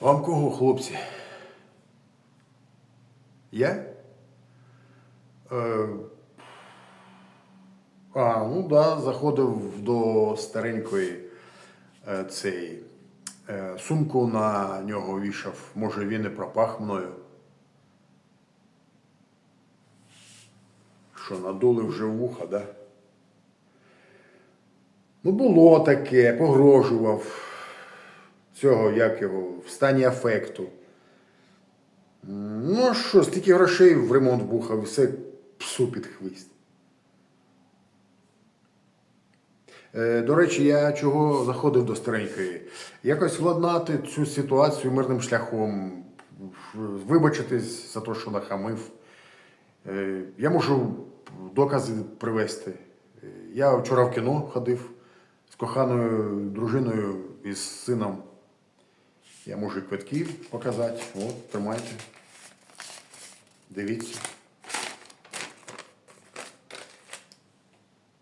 Вам кого, хлопці? Я? Е, а, ну да, заходив до старенької е, цей. Е, сумку на нього вішав. Може він і пропах мною. Що, надули вже вуха, да? Ну, було таке, погрожував цього, як його, в стані афекту. Ну, що, стільки грошей в ремонт бухав, все псу під хвіст. Е, До речі, я чого заходив до старенької? Якось владнати цю ситуацію мирним шляхом, вибачитись за те, що нахамив. Е, Я можу докази привезти. Е, Я вчора в кіно ходив з коханою дружиною і з сином. Я можу квитки показати. От, тримайте. Дивіться.